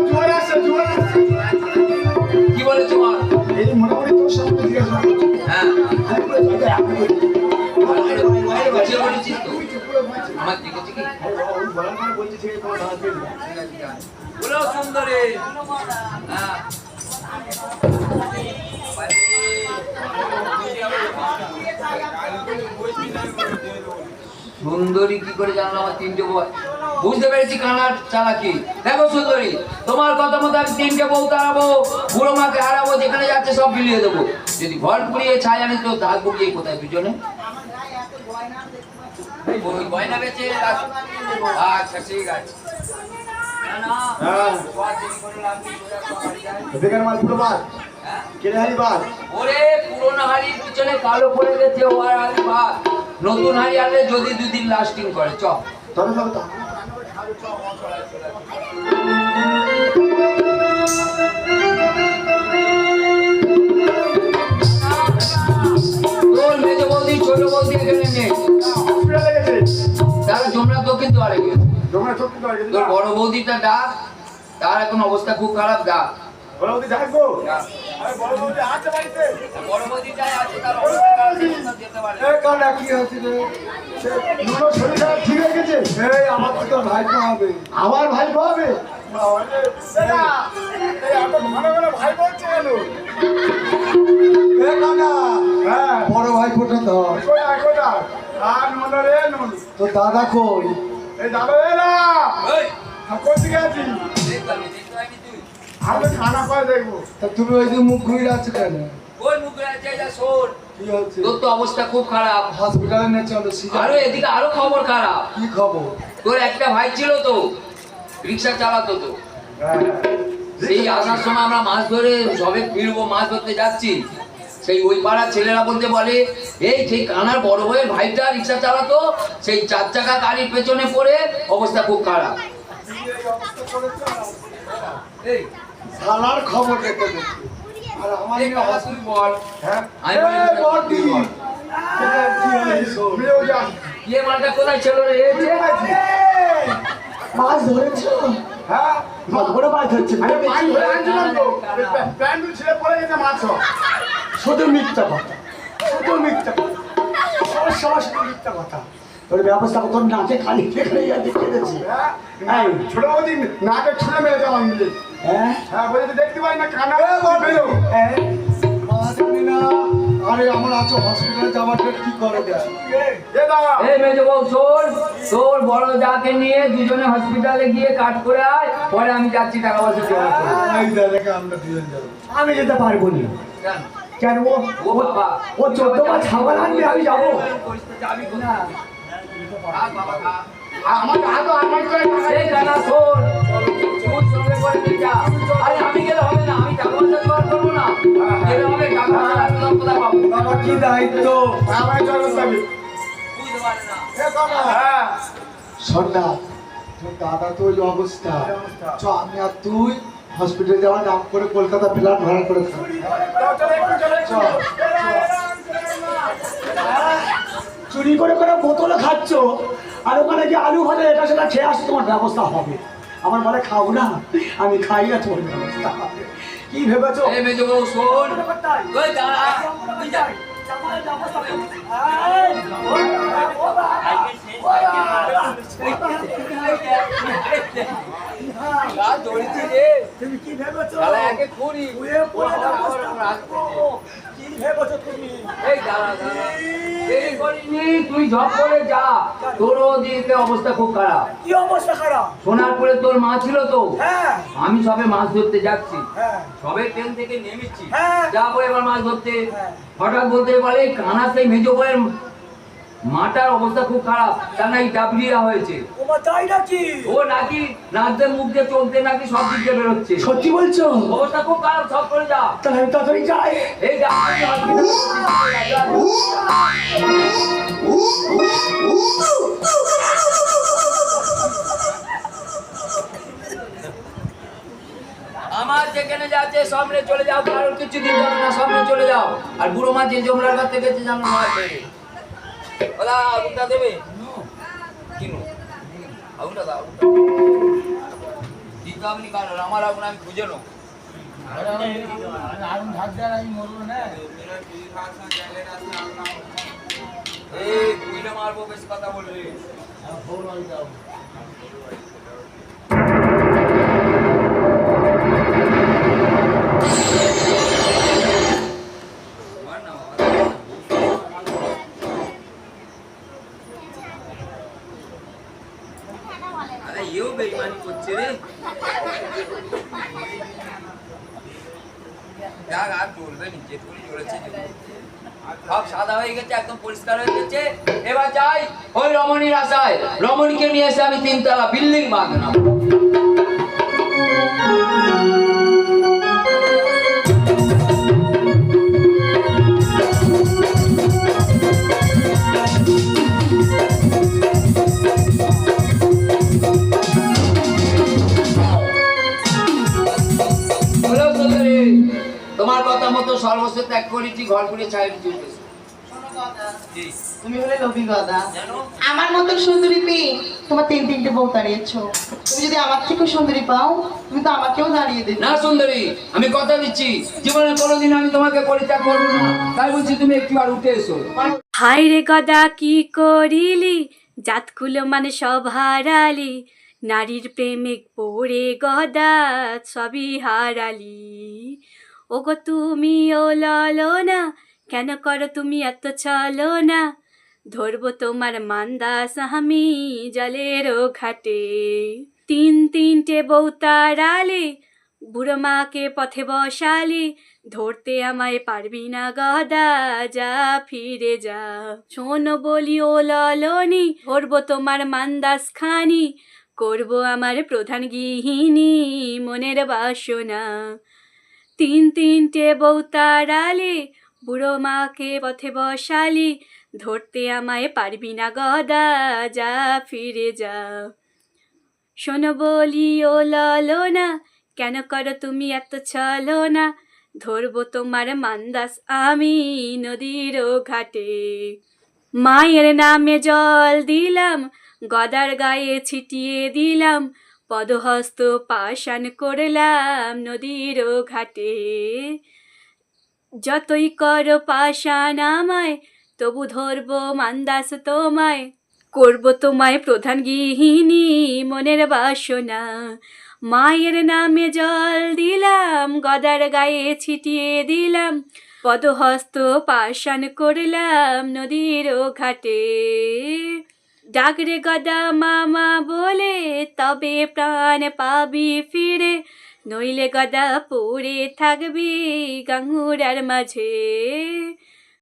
জোয়ার আসছে জোয়ার আসছে কি বল এই মোটামুটি তোর সামনে করছি হ্যাঁ। আমি পুরো জায়গায় আপনি আমার দেখেছি কি ওই বলার বলছি ঠিক আছে তোমার দাঁড়াতে বলো সুন্দরী। হ্যাঁ। সুন্দরী কি করে জানলো আমার তিনটে বউ? বুঝতে পেরেছি কানার চালাকি। দেখো সুন্দরী তোমার কথা মতো আমি তিনটে বউ তাড়াবো বুড়ো মাকে হারাবো যেখানে যাচ্ছে সব বিলিয়ে দেবো। যদি ঘর পুড়িয়ে ছাই আনিস তো ধার পুড়িয়ে কোথায় দুজনে? গয়না বেচে আচ্ছা ঠিক আছে। হ্যাঁ। বেকার মাল পুরো হ্যাঁ? কেড়ে হারি বাদ ওরে পুরোনো হাড়ির পিছনে কালো পড়ে গেছে ও আর হাড়ি ভাত নতুন হাড়ি আনলে যদি দুদিন লাস্টিং করে চ। তবে তবে তো। তোর বড় বৌদিটা ডাক তার এখন অবস্থা খুব খারাপ ডাক। বৌদি। আরে বড় বৌদি আছে বাড়িতে। বড় বৌদিটাই আছে তার অবস্থা খারাপ, কোথাও যেতে পারে। না। কানা কি হচ্ছে রে। নুনো শরীর ঠিক হয়ে গেছে। এই আমার তো ভাই হবে। আমার ভাই হবে? হ্যাঁ। বড় ভাই ফোটা তো কোথায় কোথায়? তো দাদা কই? এই দাদা এলা এই, আমি খানা করে দেখব। তা তুমি ওই দিন মুখ ঘুরে আছো কেন? ওই মুখে আছে যা শোন। তোর তো অবস্থা খুব খারাপ। হসপিটালে নিয়ে চলো আরও এদিকে আরও খবর খারাপ। কি খবর? তোর একটা ভাই ছিল তো রিক্সা চালাতো তো। হ্যাঁ, সেই আসার সময় আমরা মাছ ধরে সবে ফিরবো মাছ ধরতে যাচ্ছি। সেই ওই পাড়ার ছেলেরা বলতে বলে এই সেই কানার বড় ভাইয়ের ভাইটা রিক্সা চালাতো সেই চার চাকা গাড়ির পেছনে পড়ে অবস্থা খুব খারাপ। এই, শালার খবর দেখতে আর আমার এই কথা তুই বল। হ্যাঁ? আমি তুই বল। ইয়ে মালটা কোথায় ছিল রে? এই যে। মাছ ধরেছো? হ্যাঁ। বড় মাছ ধরছে। আরে মাছ ধরে আনছিলাম তো? পড়ে গেছে মাছ। শুধু মিথ্যা কথা। শুধু মিথ্যা কথা। সবার সবার শুধু মিথ্যা কথা। তোর ব্যবস্থা তোর নাচে খালি খেয়ে যাচ্ছে খেয়েছি হ্যাঁ বৌদি নাকে ছুঁড়ে মেরে হ্যাঁ? হ্যাঁ বলছি দেখতে পাই না কানা বেরো। হ্যাঁ মাছ আনি না। আরে আমার আছে হসপিটালে যাওয়ার কি করে দেয় এ দাদা এই মেজো বউ শোন তোর বড় যাকে নিয়ে দুজনে হসপিটালে গিয়ে কাট করে আয় পরে আমি যাচ্ছি টাকা পয়সা জমা করে আমরা দুজন যাব। আমি যেতে পারব না। কেন? ও ও বাবা। ও চোদ্দ মাস খাবার আনবে আমি যাব। যাবি কোথায়? আমার আমার শোন। তুই সঙ্গে করে নিয়ে যা আরে আমি গেলে হবে না আমি টাকা পয়সা জোগাড় করব না। গেলে হবে টাকা পয়সা রাখতে কোথায় পাবো। বাবা কি দায়িত্ব? আমার চলো যাবি বুঝতে পারে না। হ্যাঁ। সন্ধ্যা তোর দাদা তো ওই অবস্থা। চ আমি আর তুই হসপিটালে যাওয়ার নাম করে কলকাতা ফ্ল্যাট ভাড়া করে থাকি চলো, চলো, একটু চলো, একটু চলো। চুরি করে করে বোতলে খাচ্ছ আর ওখানে যে আলু ভাজা এটা সেটা খেয়ে আসে তোমার ব্যবস্থা হবে আমার বলে খাও না আমি খাই না তোমার ব্যবস্থা হবে কি ভেবেছো শোন তুমি কি ভেবেছো। কি ভেবেছো তুমি এই দাঁড়া দাঁড়া দেরি করিনি তুই ঝপ করে যা। তোরও দিকে অবস্থা খুব খারাপ। কি অবস্থা খারাপ? সোনারপুরে তোর মা ছিল তো? হ্যাঁ। আমি সবে মাছ ধরতে যাচ্ছি। হ্যাঁ। সবে ট্রেন থেকে নেমেছি। হ্যাঁ। যাব এবার মাছ ধরতে। হ্যাঁ। হঠাৎ বলতে পারে কানা সেই মেজো বয়ের মাটার অবস্থা খুব খারাপ তার নাকি ডাবলিয়া হয়েছে। তোমার তাই নাকি? ও নাকি নাচতে মুখ দিয়ে চলতে নাকি সব দিক দিয়ে বেরোচ্ছে। সত্যি বলছো? অবস্থা খুব খারাপ সব করে যা। তাহলে আমি তাড়াতাড়ি যাই। এই আমার যেখানে যাচ্ছে সামনে চলে যাও কারোর কিছু দিতে হবে না সামনে চলে যাও। আর বুড়ো মা যে জমলার কাছ থেকে যে জানো দেবে ওলা আগুনটা দেবে কিনো আগুনটা দাও দিতে হবে নি কারণ আমার আগুন আমি খুঁজে নেব এই কুইলে মারবো বেশি কথা বলবি আরে করছে আর বলবে সাদা হয়ে গেছে পরিষ্কার হয়ে গেছে এবার ওই রমণীর আশায় রমণীকে নিয়ে এসে আমি তিনতলা বিল্ডিং বাঁধলাম মতো সর্বস্ব ত্যাগ করেছি ঘর করে। জি, তুমি হলে অভিজ্ঞতা জানো আমার মতো সুন্দরী পেয়ে তোমার তিন তিনটে বউ দাঁড়িয়েছো। তুমি যদি আমার থেকেও সুন্দরী পাও তুমি তো আমাকেও দাঁড়িয়ে দেবে। না সুন্দরী আমি কথা দিচ্ছি। জীবনে কোনোদিন আমি তোমাকে পরিত্যাগ করব না। তাই বলছি তুমি একটু আর উঠে এসো। হাই রে গদা কি করিলি? জাতকুলো মানে সব হারালি। নারীর প্রেমিক পড়ে গদা সবই হারালি। ওগো তুমি ও ললো না, কেন করো তুমি এত চলো না? ধরবো তোমার মান্দাস আমি জলের ঘাটে। তিন তিনটে বউ তারালে বুড়ো মাকে পথে বসালি, ধরতে আমায় পারবি না গদা, যা ফিরে যা। শোন বলি ও ললনি ধরবো তোমার মান্দাস খানি, করব আমার প্রধান গৃহিণী মনের বাসনা। তিন তিনটে বউ তারালে বুড়ো মাকে পথে বসালি, ধরতে আমায় পারবি না গদা যা ফিরে যা শোনো বলি ও ললো না কেন করো তুমি এত চলো না ধরবো তোমার মান্দাস আমি নদীর ঘাটে। মায়ের নামে জল দিলাম, গদার গায়ে ছিটিয়ে দিলাম পদহস্ত পাশান করলাম নদীর ঘাটে। যতই কর পাশান আমায়, তবু ধরবো মান্দাস তোমায়। করব তোমায় প্রধান গৃহিণী মনের বাসনা। মায়ের নামে জল দিলাম, গদার গায়ে ছিটিয়ে দিলাম। পদহস্ত পাশান করলাম নদীর ঘাটে। ডাকরে গদা মামা বলে তবে প্রাণ পাবি ফিরে। নইলে গদা পড়ে থাকবি গাঙ্গুরার মাঝে।